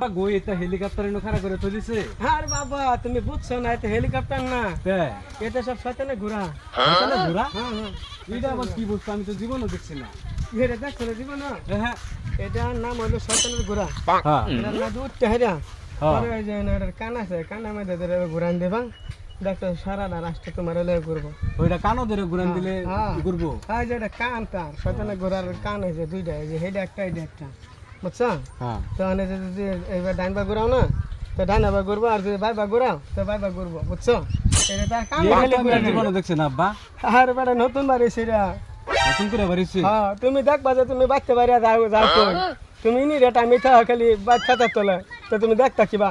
বাবা গই এটা হেলিকপ্টার এনে খাড়া করে তো দিছে আর বাবা তুমি বুঝছ না এটা হেলিকপ্টার না। হ্যাঁ এটা সব শয়তানে ঘোরা তাহলে ঘোড়া? হ্যাঁ হ্যাঁ। এটা আবার কি বলছো আমি তো জীবনও দেখছি না। এটা দেখছ না জীবন হ্যাঁ। এটার নাম হলো শয়তানের ঘোরা হ্যাঁ। এটার না উঠতে হেরা হ্যাঁ। ওই যে এটার কান আছে কানের মধ্যে ধরে ঘুরান দেবা। দেখো সারা রাষ্ট্র তোমার হলে ঘুরবো। ওইটা কানো ধরে ঘুরান দিলে হ্যাঁ। করব হ্যাঁ যে এটা কান তার। শয়তানের ঘোরার কান হয়েছে দুইটা এই যে হেডা একটা এটা একটা। বুঝছ? হ্যাঁ। তো যদি এইবার ডাইন বা ঘুরাও না তো ডাইন বা ঘুরবো আর যদি বাই বা ঘুরাও তো বাই বা ঘুরবো বুঝছ? কান ঘুরা আর বেটা নতুন বাড়ি সেটা নতুন করে বাড়িছি হ্যাঁ তুমি দেখবা যে তুমি বাচ্চা বাড়ি যাও যাও তুমি নি রেটা মিঠা খালি বাচ্চা তার তোলে। তো তুমি দেখতা কিবা?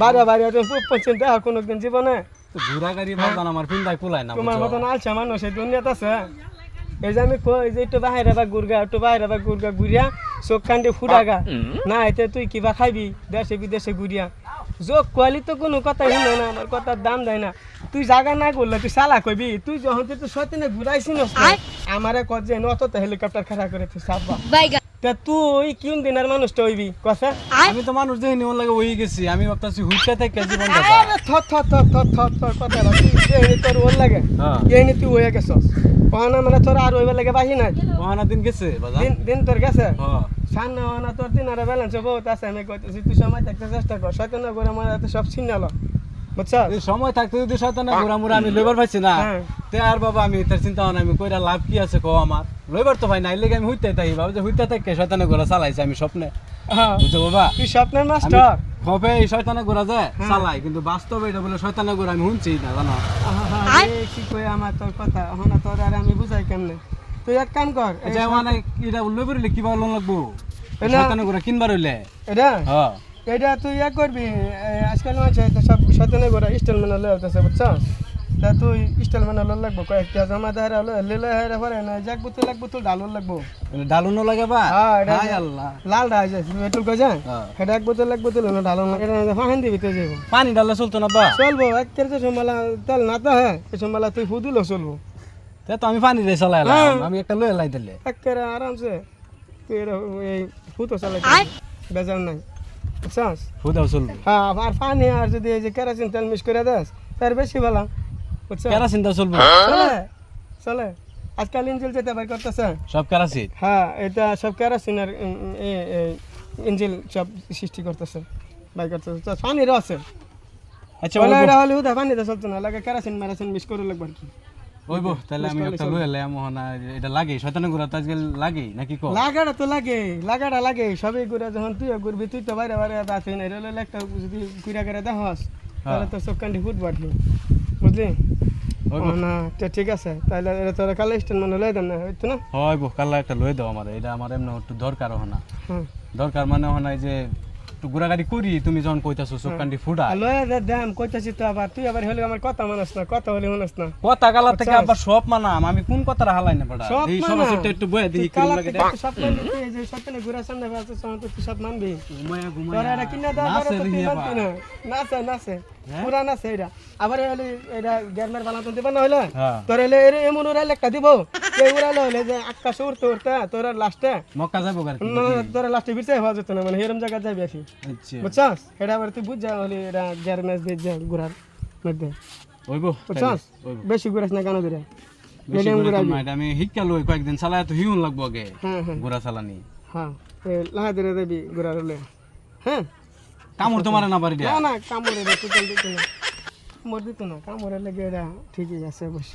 বাড়ি বাড়ি তুমি পঞ্চিন দেখা কোনোদিন জীবনে। তো ঘোড়া গাড়ি বাজান আমার পিন্দায় কুলায় না তোমার মতন আলছে মানুষ এই দুনিয়াতে আছে। এই যে আমি কই যে একটু বাইরে বা গুরগা একটু বাইরে বা গুরগা ঘুরিয়া চোখ কান্দি ফুরাগা না এতে তুই কিবা খাইবি দেশে বিদেশে ঘুরিয়া যোগ কোয়ালি তো কোনো কথা শুনে না আমার কথার দাম দেয় না। তুই জাগা না করলে তুই সালা কইবি তুই যখন তুই তো সত্যি ঘুরাইছি না আমার কত যে নত তো হেলিকপ্টার খাড়া করে তুই তা তুই কোন দিনের মানুষটা হইবি? কথা আমি তো মানুষ দেখিনি ওর লাগে ওই গেছি। আমি ভাবতেছি হুইটা থেকে জীবন আরে থ থ থ থ থ থ কথা তুই তোর ওর লাগে হ্যাঁ। এই তুই হয়ে গেছস। ওখানে মানে তোর আর ওইবার লাগে বাহি নাই। ওহানা দিন গেছে দিন দিন তোর গেছে? হ্যাঁ। সামনে না তোর দিন আর ব্যালেন্স বহুত আছে। আমি কইতেছি তুই সময় থাকতে চেষ্টা কর। শয়তান করে আমার হাতে সব ছিনালো বুঝছ সময় থাকতে যদি শয়তানে ঘোরা মুরা আমি লইবার পাইছি না হ্যাঁ। তে আর বাবা আমি তার চিন্তা ভাবনা আমি কইরা লাভ কি আছে কো আমার? লইবার তো ভাই নাই লেগে আমি হইতে তাই বাবা যে হইতে থেকে শয়তানে ঘোরা চালাইছে আমি স্বপ্নে। হ্যাঁ। বুঝছ বাবা? তুই স্বপ্নের মাস্টার। হবে এই শয়তানে ঘোরা যায় চালাই? কিন্তু বাস্তবে এটা বলে শয়তানে ঘোরা আমি শুনছি না জানো? কি কই আমার তোর কথা? হনা তোর আর আমি বুঝাই কেমনে? তুই এক কাম কর এই এটা মানে এটা লইবার হইলে কিবা লোন লাগবো? শয়তানে ঘোরা কিনবার হইলে? এটা? হ্যাঁ। এটা তুই এক করবি আজকাল মাঝে সব শয়তানে স্টাইল মানে লয়ে উঠতেছে বুঝছ? তা তুই মানে লোন লাগবো? কয়েকটা জমা দেয় লেলে হেরে পরে না যাক বুতুল লাগবো তুই ডালুন লাগবো। ডালুনো লাগে বা? হ্যাঁ, এটা- আল্লাহ। লাল ডাল যাইছে এটুল কই যা হ্যাঁ। এটা এক বোতল এক বোতল না ডালুন এটা ফাহান দিবি তুই যাব পানি ডাললে চলতো না বা? চলবো এক কেজি সম্মালা তেল না তো হ্যাঁ এই সম্মালা তুই ফুদুলো চলবো। তে তো আমি পানি দিয়ে চালাইলাম হ্যাঁ। আমি একটা লয়ে লাই দিলে। এক কেরে আরামসে। তুই এই ফুতো চালাই। বেজার নাই। বুঝছস? হুদাও চলবে। হ্যাঁ আর পানি আর যদি এই যে কেরাসিন তেল মিক্স করে দেস তার বেশি ভালো। কেরাসিন দাও চলবে। চলে চলে। আজকাল ইঞ্জিল যেতে বাইর করতেছে। সব কেরাসিন? হ্যাঁ এটা সব কেরাসিনের উম, উম, এ- এ, ইঞ্জিল সব সৃষ্টি করতেছে বাই করতেছে। তো পানিরও আছে। আচ্ছা বলে এটা হলে উদা পানিতে চলতো না লাগে কেরাসিন মেরাসিন মিক্স করে লাগবে আর কি। ওইবো তাহলে আমি একটা লয়ে এলাম মোহনা এটা লাগে শয়তানে ঘোরা তো আজকাল লাগে নাকি কো লাগাটা তো লাগে লাগাটা লাগে সবই ঘুরে যখন তুইও ঘুরবি তুই তো বাইরে বাইরে আছিস না রেলের একটা যদি ঘুরে করে দেখাস তাহলে তো চোখ কান্দি ফুট বাটলি বুঝলি? না তো ঠিক আছে তাহলে এটা তোরা কালে স্ট্যান্ড মানে লই দেন না হইতো না? হইবো কাল্লা একটা লয়ে দাও আমার এটা আমার এমন একটু দরকার হয় না। দরকার মানে হনা যে একটু করি তুমি যখন কইতাছো চোখ কান্দি ফুটা লয়ে দে দাম কইতাছি তো আবার। তুই আবার হলে আমার কথা মানস না কথা হলে মানস না। কথা কালার থেকে আবার সব মানাম। আমি কোন কথাটা হালাই না সব এই। সব একটু বয়ে দিই কালা লাগে সব তুই এই যে ঘুরে সামনে আছে তখন তো সব মানবি। ঘুমায়া তোর এটা কিনা দেওয়া নাচে তো রে মানবি না। নাচে নাচে। হ্যাঁ? পুরা নাচে এটা। আবার হলে এটা গ্যারমের বানা তো দিবা না হইলে? হ্যাঁ। তোর হলে এমন উড়াইলে একটা দিব। এই উড়াইলে হলে যে আকাশে উড়তে উড়তে তোর লাস্টে মক্কা যাব গার তোর লাস্টে বিরছে হওয়া যেত না মানে এরম জায়গা যাবি আসি আচ্ছা। বুঝছস? এটা আবার তুই বুঝ যা হলে এটা গ্যার ম্যাচ দিয়ে যা ঘুরার মধ্যে। ওইবো বুঝছস? বেশি ঘুরাস না কেন ধরে? বেশি মিডিয়াম করে তো ঘুরাবি। না, এটা আমি শিক্ষা লই কয়েকদিন চালায় তো হিউন লাগবো আগে হ্যাঁ হ্যাঁ। ঘোরা চালানি। হ্যাঁ লাহা ধরে দেবি ঘুরার হলে। হ্যাঁ? কামড় তোমার না পারি না না কামড়ে রে দিত না। কামড় দিত না কামড়ে লেগে এটা ঠিকই আছে অবশ্য।